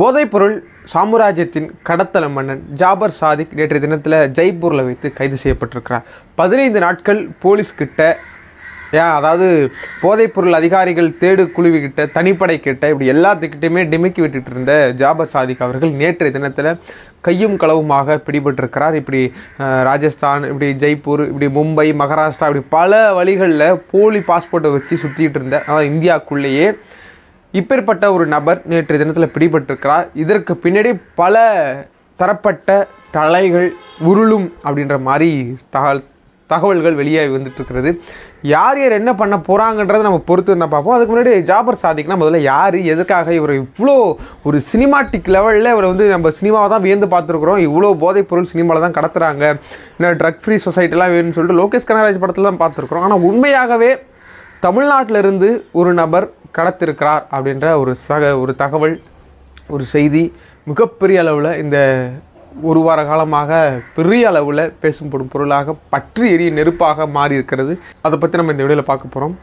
போதைப்பொருள் சாம்ராஜ்யத்தின் கடத்தல மன்னன் ஜாபர் சாதிக் நேற்றைய தினத்தில் ஜெய்ப்பூரில் வைத்து கைது செய்யப்பட்டிருக்கிறார். பதினைந்து நாட்கள் போலீஸ் கிட்ட ஏன் அதாவது போதைப்பொருள் அதிகாரிகள் தேடு குழுவிக்கிட்ட தனிப்படை கிட்ட இப்படி எல்லாத்துக்கிட்டையுமே டிமிக்கி விட்டுட்டு இருந்த ஜாபர் சாதிக் அவர்கள் நேற்றைய தினத்தில் கையும் களவுமாக பிடிபட்டிருக்கிறார். இப்படி ராஜஸ்தான் இப்படி ஜெய்ப்பூர் இப்படி மும்பை மகாராஷ்டிரா இப்படி பல வழிகளில் போலி பாஸ்போர்ட்டை வச்சு சுற்றிக்கிட்டு இருந்த அதாவது இந்தியாவுக்குள்ளேயே இப்பேற்பட்ட ஒரு நபர் நேற்று தினத்தில் பிடிபட்டிருக்கிறார். இதற்கு பின்னாடி பல தரப்பட்ட தலைகள் உருளும் அப்படின்ற மாதிரி தகவல் தகவல்கள் வெளியாகி வந்துட்டுருக்கிறது. யார் யார் என்ன பண்ண போகிறாங்கன்றதை நம்ம பொறுத்து இருந்தால் பார்ப்போம். அதுக்கு முன்னாடி ஜாபர் சாதிக்னா முதல்ல யார் எதுக்காக இவர் இவ்வளோ ஒரு சினிமாட்டிக் லெவலில் இவர் வந்து நம்ம சினிமாவை தான் வியந்து பார்த்துருக்குறோம். இவ்வளோ போதைப் பொருள் சினிமாவில் தான் கடத்துகிறாங்க இன்னும் ட்ரக் ஃப்ரீ சொசைட்டிலாம் வேணும்னு சொல்லிட்டு லோகேஷ் கனகராஜ் படத்தில் தான் பார்த்துருக்குறோம். ஆனால் உண்மையாகவே தமிழ்நாட்டிலிருந்து ஒரு நபர் கடத்திருக்கிறார் அப்படின்ற ஒரு சக ஒரு தகவல் ஒரு செய்தி மிகப்பெரிய அளவில் இந்த ஒரு வார காலமாக பெரிய அளவில் பேசும்படும் பொருளாக பற்றி எரிய நெருப்பாக மாறி இருக்கிறது அதை பற்றி நம்ம இந்த வீடியோவில் பார்க்க போகிறோம்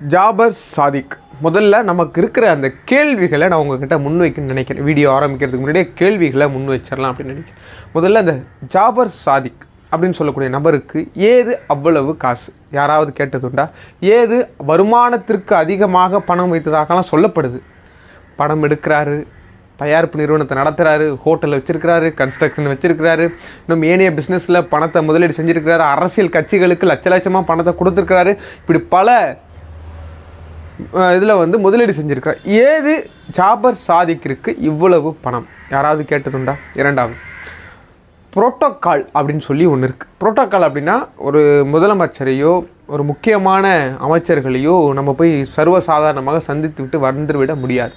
ஜாபர் சாதிக். முதல்ல நமக்கு இருக்கிற அந்த கேள்விகளை நான் உங்ககிட்ட முன்வைக்கணும்னு நினைக்கிறேன். வீடியோ ஆரம்பிக்கிறதுக்கு முன்னாடியே கேள்விகளை முன் வச்சிடலாம் அப்படின்னு நினைக்கிறேன். முதல்ல அந்த ஜாபர் சாதிக். அப்படின்னு சொல்லக்கூடிய நபருக்கு ஏது அவ்வளவு காசு? யாராவது கேட்டதுண்டா? ஏது வருமானத்திற்கு அதிகமாக பணம் வைத்ததாகலாம் சொல்லப்படுது. பணம் எடுக்கிறாரு தயாரிப்பு நிறுவனத்தை நடத்துகிறாரு ஹோட்டல் வச்சிருக்கிறாரு கன்ஸ்ட்ரக்ஷன் வச்சிருக்கிறாரு இன்னும் ஏனைய பிஸ்னஸில் பணத்தை முதலீடு செஞ்சுருக்கிறாரு அரசியல் கட்சிகளுக்கு லட்ச லட்சமாக பணத்தை கொடுத்துருக்கிறாரு இப்படி பல இதில் வந்து முதலீடு செஞ்சுருக்கிறார். ஏது ஜாபர் சாதிக்கிற்கு இவ்வளவு பணம்? யாராவது கேட்டதுண்டா? இரண்டாவது. புரோட்டோக்கால் அப்படின்னு சொல்லி ஒன்று இருக்குது புரோட்டோக்கால் அப்படின்னா ஒரு முதலமைச்சரையோ ஒரு முக்கியமான அமைச்சர்களையோ நம்ம போய் சர்வசாதாரணமாக சந்தித்து விட்டு வந்துவிட முடியாது.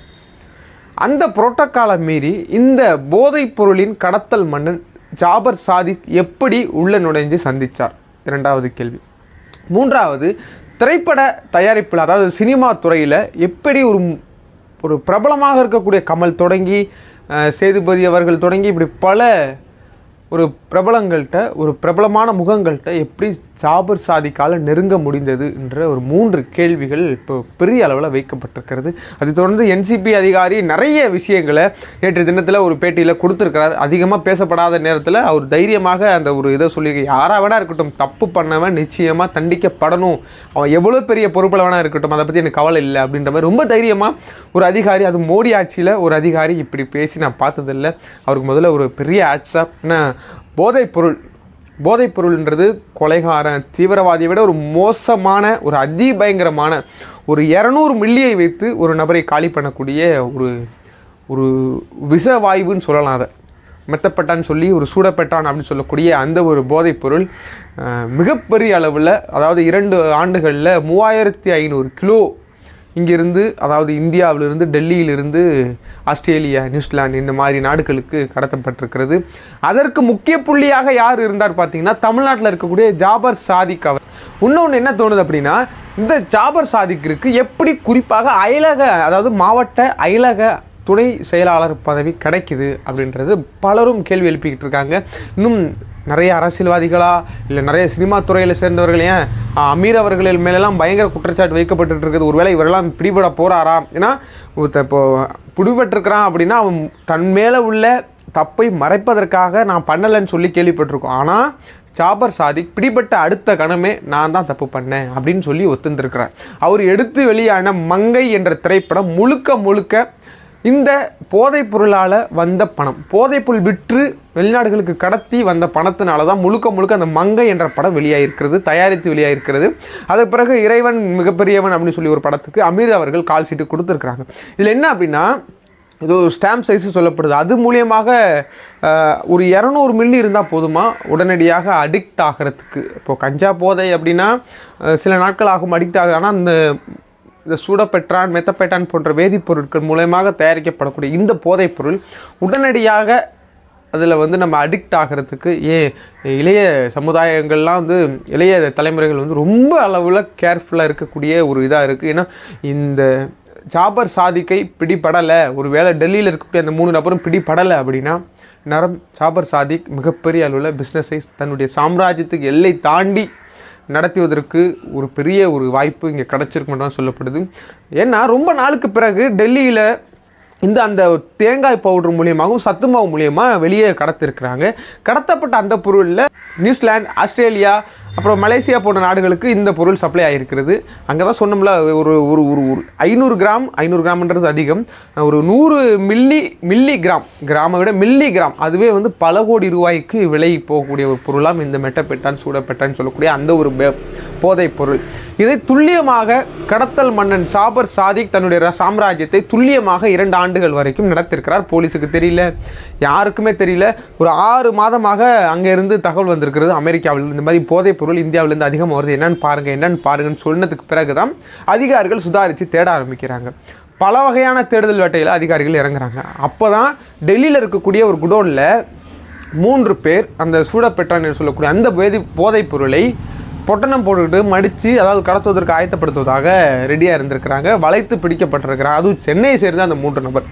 அந்த புரோட்டோக்காலை மீறி இந்த போதைப் பொருளின் கடத்தல் மன்னன் ஜாபர் சாதிக் எப்படி உள்ள நுழைஞ்சு சந்தித்தார் இரண்டாவது கேள்வி. மூன்றாவது திரைப்பட தயாரிப்பில் அதாவது சினிமா துறையில் எப்படி ஒரு ஒரு பிரபலமாக இருக்கக்கூடிய கமல் தொடங்கி சேதுபதி அவர்கள் தொடங்கி இப்படி பல ஒரு பிரபலங்கள்கிட்ட ஒரு பிரபலமான முகங்கள்கிட்ட எப்படி ஜாபர் சாதிக்கால நெருங்க முடிந்தது என்ற ஒரு மூன்று கேள்விகள் இப்போ பெரிய அளவில் வைக்கப்பட்டிருக்கிறது. அதை தொடர்ந்து என்சிபி அதிகாரி நிறைய விஷயங்களை நேற்று தினத்தில் ஒரு பேட்டியில் கொடுத்துருக்கிறார். அதிகமாக பேசப்படாத நேரத்தில் அவர் தைரியமாக அந்த ஒரு இதை சொல்லி யாராக வேணா இருக்கட்டும் தப்பு பண்ணவன் நிச்சயமாக தண்டிக்கப்படணும். அவன் எவ்வளோ பெரிய பொறுப்பில் வேணா இருக்கட்டும் அதை பற்றி எனக்கு கவலை இல்லை அப்படின்ற மாதிரி ரொம்ப தைரியமாக ஒரு அதிகாரி அது மோடி ஆட்சியில் ஒரு அதிகாரி இப்படி பேசி நான் பார்த்ததில்ல. அவருக்கு முதல்ல ஒரு பெரிய ஆட்ஸாப் போதைப்பொருள் போதைப்பொருள்ன்றது கொலைகாரன் தீவிரவாதியை விட ஒரு மோசமான ஒரு அதிபயங்கரமான ஒரு இரநூறு மில்லியை வைத்து ஒரு நபரை காலி பண்ணக்கூடிய ஒரு ஒரு விஷ வாயுன்னு சொல்லலாம் அதை. மெத்தப்பட்டான்னு சொல்லி ஒரு சூடப்பட்டான் அப்படின்னு சொல்லக்கூடிய அந்த ஒரு போதைப்பொருள் மிகப்பெரிய அளவில் அதாவது இரண்டு ஆண்டுகளில் மூவாயிரத்தி ஐநூறு கிலோ இங்கிருந்து அதாவது இந்தியாவிலிருந்து டெல்லியிலிருந்து ஆஸ்திரேலியா நியூசிலாந்து இந்த மாதிரி நாடுகளுக்கு கடத்தப்பட்டிருக்கிறது. அதற்கு முக்கிய புள்ளியாக யார் இருந்தார் பார்த்தீங்கன்னா தமிழ்நாட்டில் இருக்கக்கூடிய ஜாபர் சாதிக் அவர். இன்னொன்று என்ன தோணுது அப்படின்னா இந்த ஜாபர் சாதிக்கிற்கு எப்படி குறிப்பாக அயலக அதாவது மாவட்ட அயலக துணை செயலாளர் பதவி கிடைக்குது அப்படின்றது பலரும் கேள்வி எழுப்பிக்கிட்டு இருக்காங்க. இன்னும் நிறைய அரசியல்வாதிகளா இல்லை நிறைய சினிமா துறையில் சேர்ந்தவர்கள் ஏன் அமீர் அவர்கள் மேலெல்லாம் பயங்கர குற்றச்சாட்டு வைக்கப்பட்டு இருக்குது ஒருவேளை இவரெல்லாம் பிடிபட போகிறாரா ஏன்னா இப்போ பிடிபட்டிருக்கிறான் அப்படின்னா அவன் தன் மேலே உள்ள தப்பை மறைப்பதற்காக நான் பண்ணலைன்னு சொல்லி கேள்விப்பட்டிருக்கோம். ஆனால் ஜாபர் சாதிக் பிடிபட்ட அடுத்த கணமே நான் தான் தப்பு பண்ணேன் அப்படின்னு சொல்லி ஒத்துந்திருக்கிறார். அவர் எடுத்து வெளியான மங்கை என்ற திரைப்படம் முழுக்க முழுக்க இந்த போதைப் பொருளால் வந்த பணம். போதைப்பொருள் விற்று வெளிநாடுகளுக்கு கடத்தி வந்த பணத்தினால தான் முழுக்க முழுக்க அந்த மங்கை என்ற படம் வெளியாகிருக்கிறது தயாரித்து வெளியாகிருக்கிறது அதற்கு பிறகு இறைவன் மிகப்பெரியவன் அப்படின்னு சொல்லி ஒரு படத்துக்கு அமீர் அவர்கள் கால் சீட்டு கொடுத்துருக்குறாங்க. இதில் என்ன அப்படின்னா இது ஒரு ஸ்டாம்ப் சைஸு சொல்லப்படுது. அது மூலியமாக ஒரு இரநூறு மில்லி இருந்தால் போதுமா? உடனடியாக அடிக்ட் ஆகிறதுக்கு. இப்போது கஞ்சா போதை அப்படின்னா சில நாட்கள் ஆகும் அடிக்ட் ஆகுது. ஆனால் அந்த இந்த சூடப்பெட்ரான் மெத்தப்பெட்டான் போன்ற வேதிப்பொருட்கள் மூலயமாக தயாரிக்கப்படக்கூடிய இந்த போதைப் பொருள் உடனடியாக அதில் வந்து நம்ம அடிக்ட் ஆகிறதுக்கு ஏன் இளைய சமுதாயங்கள்லாம் வந்து இளைய தலைமுறைகள் வந்து ரொம்ப அளவில் கேர்ஃபுல்லாக இருக்கக்கூடிய ஒரு இதாக இருக்குது ஏன்னா இந்த ஜாபர் சாதிக்கை பிடிபடலை. ஒரு வேளை டெல்லியில் இருக்கக்கூடிய அந்த மூணு நபரும் பிடிபடலை அப்படின்னா நரம் ஜாபர் சாதிக் மிகப்பெரிய அளவில் பிஸ்னஸை தன்னுடைய சாம்ராஜ்யத்துக்கு எல்லை தாண்டி நடத்துவதற்கு ஒரு பெரிய ஒரு வாய்ப்பு இங்கே கிடச்சிருக்குன்னு தான் சொல்லப்படுது. ஏன்னா ரொம்ப நாளுக்கு பிறகு டெல்லியில் இந்த அந்த தேங்காய் பவுடர் மூலியமாகவும் சத்து மாவு மூலியமாக வெளியே கடத்திருக்கிறாங்க. கடத்தப்பட்ட அந்த பொருளில் நியூசிலாந்து ஆஸ்திரேலியா அப்புறம் மலேசியா போன்ற நாடுகளுக்கு இந்த பொருள் சப்ளை ஆகிருக்கிறது அங்கே தான் சொன்னோம்ல ஒரு ஒரு ஒரு ஒரு ஐநூறு கிராம் ஐநூறு கிராம்ன்றது அதிகம். ஒரு நூறு மில்லி மில்லி கிராம் கிராமை விட மில்லி கிராம் அதுவே வந்து பல கோடி ரூபாய்க்கு விலை போகக்கூடிய ஒரு பொருளாம் இந்த மெட்டப்பெட்டான் சூடப்பெட்டான்னு சொல்லக்கூடிய அந்த ஒரு போதைப் பொருள். இதை துல்லியமாக கடத்தல் மன்னன் சாபர் சாதிக் தன்னுடைய ர- சாம்ராஜ்யத்தை துல்லியமாக இரண்டு ஆண்டுகள் வரைக்கும் நடத்திருக்கிறார். போலீஸுக்கு தெரியல. யாருக்குமே தெரியல. ஒரு ஆறு மாதமாக அங்கேருந்து தகவல் வந்திருக்கிறது. அமெரிக்காவில் இந்த மாதிரி போதைப் பொருள் இந்தியாவிலேருந்து அதிகமாக வருது. என்னன்னு பாருங்க என்னன்னு பாருங்கன்னு சொன்னதுக்கு பிறகு தான் அதிகாரிகள் சுதாரித்து தேட ஆரம்பிக்கிறாங்க. பல வகையான தேடுதல் வேட்டையில் அதிகாரிகள் இறங்குறாங்க. அப்போ தான் டெல்லியில் இருக்கக்கூடிய ஒரு குடோனில் மூன்று பேர் அந்த சூடப்பெற்றான் என்று சொல்லக்கூடிய அந்த வேதி போதைப் பொருளை பொட்டணம் போட்டுக்கிட்டு மடித்து அதாவது கடத்துவதற்கு ஆயத்தப்படுத்துவதாக ரெடியாக இருந்திருக்கிறாங்க. வளைத்து பிடிக்கப்பட்டிருக்கிறாங்க. அதுவும் சென்னையை சேர்ந்த அந்த மூன்று நபர்.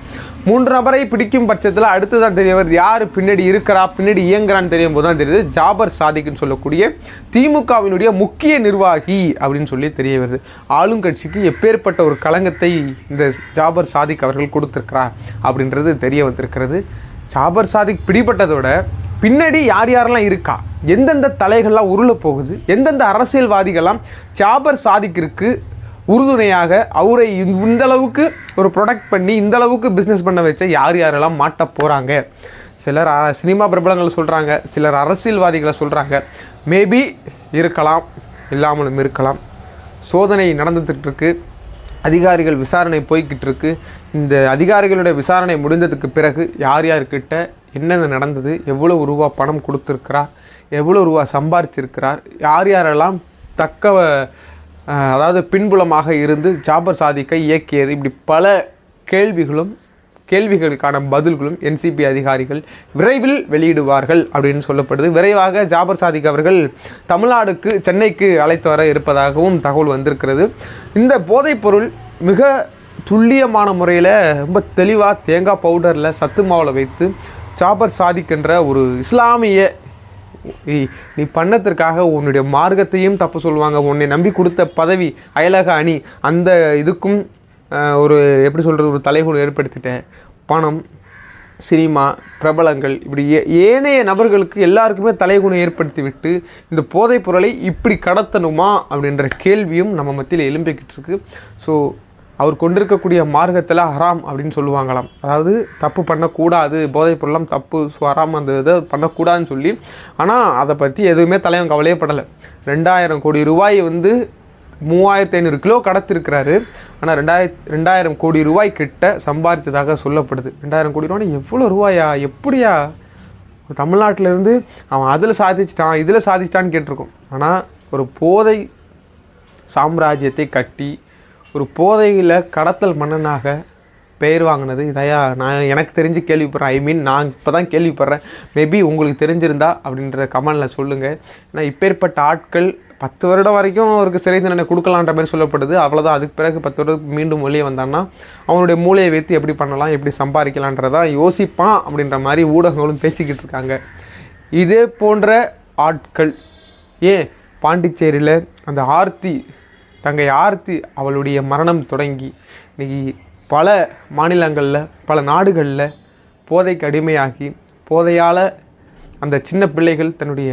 மூன்று நபரை பிடிக்கும் பட்சத்தில் அடுத்து தான் தெரிய வருது. யார் பின்னாடி இருக்கிறா பின்னாடி இயங்குறான்னு தெரியும் போது தான் தெரியுது. ஜாபர் சாதிக்குன்னு சொல்லக்கூடிய திமுகவினுடைய முக்கிய நிர்வாகி அப்படின்னு சொல்லி தெரிய வருது. ஆளுங்கட்சிக்கு எப்பேற்பட்ட ஒரு களங்கத்தை இந்த ஜாபர் சாதிக் அவர்கள் கொடுத்துருக்கிறார் அப்படின்றது தெரிய வந்திருக்கிறது. ஜாபர் சாதிக் பிடிபட்டதோட பின்னாடி யார் யாரெல்லாம் இருக்கா? எந்தெந்த தலைகள்லாம் உருள போகுது? எந்தெந்த அரசியல்வாதிகள்லாம் ஜாபர் சாதிக்கிற்கு உறுதுணையாக அவரை இந்த அளவுக்கு ஒரு ப்ரொடக்ட் பண்ணி இந்த அளவுக்கு பிஸ்னஸ் பண்ண வச்ச யார் யாரெல்லாம் மாட்ட போகிறாங்க சிலர் அ- சினிமா பிரபலங்களை சொல்கிறாங்க சிலர் அரசியல்வாதிகளை சொல்கிறாங்க மேபி இருக்கலாம் இல்லாமலும் இருக்கலாம். சோதனை நடந்துகிட்டு இருக்குது அதிகாரிகள் விசாரணை போய்கிட்டு இருக்கு இந்த அதிகாரிகளுடைய விசாரணை முடிந்ததுக்கு பிறகு யார் யார்கிட்ட என்னென்ன நடந்தது எவ்வளோ ரூபா பணம் கொடுத்துருக்கிறார் எவ்வளோ ரூபா சம்பாரிச்சிருக்கிறார் யார் யாரெல்லாம் தக்க அதாவது பின்புலமாக இருந்து ஜாபர் சாதிக்கை இயக்கியது இப்படி பல கேள்விகளும் கேள்விகளுக்கான பதில்களும் என்சிபி அதிகாரிகள் விரைவில் வெளியிடுவார்கள் அப்படின்னு சொல்லப்படுது. விரைவாக ஜாபர் சாதிக் அவர்கள் தமிழ்நாடுக்கு சென்னைக்கு அழைத்து வர இருப்பதாகவும் தகவல் வந்திருக்கிறது. இந்த போதைப்பொருள் மிக துல்லியமான முறையில் ரொம்ப தெளிவாக தேங்காய் பவுடரில் சத்து மாவில் வைத்து ஜாபர் சாதிக்கின்ற ஒரு இஸ்லாமிய நீ பண்ணத்திற்காக உன்னுடைய மார்க்கத்தையும் தப்பு சொல்லுவாங்க. உன்னை நம்பி கொடுத்த பதவி அயலக அணி அந்த இதுக்கும் ஒரு எப்படி சொல்கிறது ஒரு தலைகுணம் ஏற்படுத்திட்டேன். பணம் சினிமா பிரபலங்கள் இப்படி ஏ- ஏனைய நபர்களுக்கு எல்லாருக்குமே தலைகுணம் ஏற்படுத்தி விட்டு இந்த போதைப் பொருளை இப்படி கடத்தணுமா அப்படின்ற கேள்வியும் நம்ம மத்தியில் எழும்பிக்கிட்டு இருக்கு. ஸோ அவர் கொண்டிருக்கக்கூடிய மார்க்கத்தில் ஹராம் அப்படின்னு சொல்லுவாங்களாம். அதாவது தப்பு பண்ணக்கூடாது போதைப் பொருளாம் தப்பு ஸோ ஹராம் அந்த இதை பண்ணக்கூடாதுன்னு சொல்லி. ஆனால் அதை பற்றி எதுவுமே தலைவன் கவலையே படலை. ரெண்டாயிரம் கோடி ரூபாய் வந்து மூவாயிரத்தி ஐநூறு கிலோ கடத்திருக்கிறாரு. ஆனால் ரெண்டாயிரத்தி ரெண்டாயிரம் கோடி ரூபாய் கிட்ட சம்பாதித்ததாக சொல்லப்படுது. ரெண்டாயிரம் கோடி ரூபாய் எவ்வளோ ரூபாயா? எப்படியா? தமிழ்நாட்டிலேருந்து அவன் அதில் சாதிச்சிட்டான் இதில் சாதிச்சிட்டான்னு கேட்டிருக்கோம். ஆனால் ஒரு போதை சாம்ராஜ்யத்தை கட்டி ஒரு போதையில் கடத்தல் மன்னனாக பெயர் வாங்கினது இதையா? நான் எனக்கு தெரிஞ்சு கேள்விப்படுறேன். ஐ மீன் நான் இப்போ தான் கேள்விப்படுறேன். மேபி உங்களுக்கு தெரிஞ்சிருந்தா அப்படின்ற கமெண்டில் சொல்லுங்கள் ஏன்னா இப்பேற்பட்ட ஆட்கள் பத்து வருடம் வரைக்கும் அவருக்கு சிறை தண்டனை கொடுக்கலான்ற மாதிரி சொல்லப்படுது. அவ்வளோதான் அதுக்கு பிறகு பத்து வருடம் மீண்டும் வெளியே வந்தான்னா அவனுடைய மூளையை வைத்து எப்படி பண்ணலாம் எப்படி சம்பாதிக்கலான்றதான் யோசிப்பான் அப்படின்ற மாதிரி ஊடகங்களும் பேசிக்கிட்டு இருக்காங்க. இதே போன்ற ஆட்கள் ஏன் பாண்டிச்சேரியில் அந்த ஆர்த்தி தங்கை ஆர்த்தி அவளுடைய மரணம் தொடங்கி இன்னைக்கு பல மாநிலங்களில் பல நாடுகளில் போதைக்கு அடிமையாகி போதையால் அந்த சின்ன பிள்ளைகள் தன்னுடைய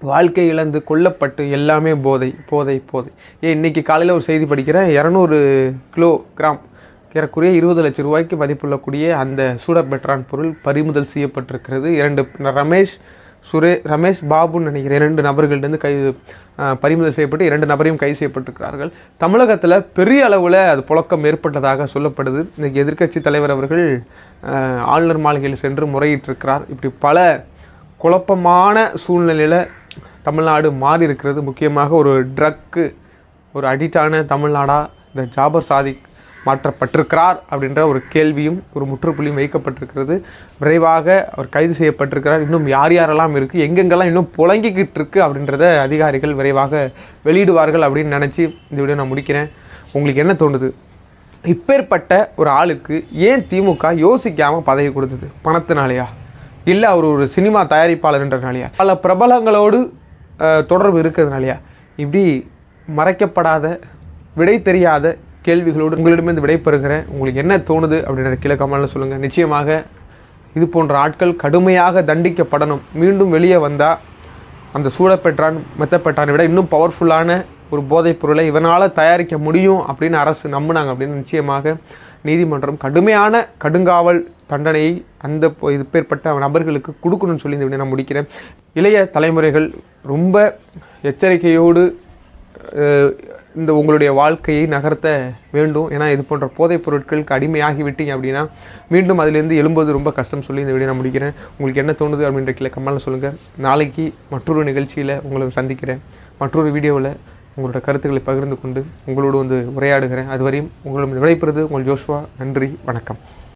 வாழ்க்கை இழந்து கொல்லப்பட்டு எல்லாமே போதை போதை போதை. ஏன் இன்றைக்கி காலையில் ஒரு செய்தி படிக்கிறேன். இரநூறு கிலோ கிராம் ஏறக்குறைய இருபது லட்சம் ரூபாய்க்கு மதிப்புள்ளக்கூடிய அந்த சூடபெட்ரான் பொருள் பறிமுதல் செய்யப்பட்டிருக்கிறது. இரண்டு ரமேஷ் சுரே ரமேஷ் பாபுன்னு நினைக்கிறேன். இரண்டு நபர்கள்டேருந்து கை பறிமுதல் செய்யப்பட்டு இரண்டு நபரையும் கைது செய்யப்பட்டிருக்கிறார்கள். தமிழகத்தில் பெரிய அளவில் அது புழக்கம் ஏற்பட்டதாக சொல்லப்படுது. இன்றைக்கி எதிர்க்கட்சி தலைவர் அவர்கள் ஆளுநர் மாளிகையில் சென்று முறையிட்டிருக்கிறார். இப்படி பல குழப்பமான சூழ்நிலையில் தமிழ்நாடு மாறி இருக்கிறது. முக்கியமாக ஒரு ட்ரக்கு ஒரு அடிக்டான தமிழ்நாடாக இந்த ஜாபர் சாதிக் மாற்றப்பட்டிருக்கிறார் அப்படின்ற ஒரு கேள்வியும் ஒரு முற்றுப்புள்ளியும் வைக்கப்பட்டிருக்கிறது. விரைவாக அவர் கைது செய்யப்பட்டிருக்கிறார். இன்னும் யார் யாரெல்லாம் இருக்குது எங்கெங்கெல்லாம் இன்னும் புழங்கிக்கிட்டு இருக்குது அப்படின்றத அதிகாரிகள் விரைவாக வெளியிடுவார்கள் அப்படின்னு நினச்சி இந்த வீடியோ நான் முடிக்கிறேன். உங்களுக்கு என்ன தோணுது? இப்பேற்பட்ட ஒரு ஆளுக்கு ஏன் திமுக யோசிக்காமல் பதவி கொடுத்தது? பணத்தினாலேயா? இல்லை அவர் ஒரு சினிமா தயாரிப்பாளர்ன்றனாலையா பல பிரபலங்களோடு தொடர்பு இருக்கிறதுனாலையா? இப்படி மறைக்கப்படாத விடை தெரியாத கேள்விகளோடு உங்களிடமிருந்து விடைபெறுகிறேன். உங்களுக்கு என்ன தோணுது அப்படின்ற கீழே கமெண்ட்ல சொல்லுங்கள் நிச்சயமாக இது போன்ற ஆட்கள் கடுமையாக தண்டிக்கப்படணும். மீண்டும் வெளியே வந்தால் அந்த சூடப்பெற்றான் மெத்தப்பெற்றானை விட இன்னும் பவர்ஃபுல்லான ஒரு போதைப் பொருளை இவனால் தயாரிக்க முடியும் அப்படின்னு அரசு நம்பினாங்க அப்படின்னு நிச்சயமாக நீதிமன்றம் கடுமையான கடுங்காவல் தண்டனையை அந்த இது பேர்பட்ட நபர்களுக்கு கொடுக்கணும்னு சொல்லி இந்த நான் முடிக்கிறேன். இளைய தலைமுறைகள் ரொம்ப எச்சரிக்கையோடு இந்த உங்களுடைய வாழ்க்கையை நகர்த்த வேண்டும். ஏன்னா இது போன்ற போதைப் பொருட்களுக்கு அடிமையாகி விட்டீங்க அப்படின்னா மீண்டும் அதிலேருந்து எழும்புவது ரொம்ப கஷ்டம் சொல்லி இந்த வீடியோ நான் முடிக்கிறேன். உங்களுக்கு என்ன தோணுது அப்படின்ற கீழே கமெண்ட்ல சொல்லுங்கள் நாளைக்கு மற்றொரு நிகழ்ச்சியில் உங்களை சந்திக்கிறேன். மற்றொரு வீடியோவில் உங்களோட கருத்துக்களை பகிர்ந்து கொண்டு உங்களோடு வந்து உரையாடுகிறேன். அதுவரையும் உங்களிடம் விடைபெறுது உங்கள் ஜோஷ்வா. நன்றி வணக்கம்.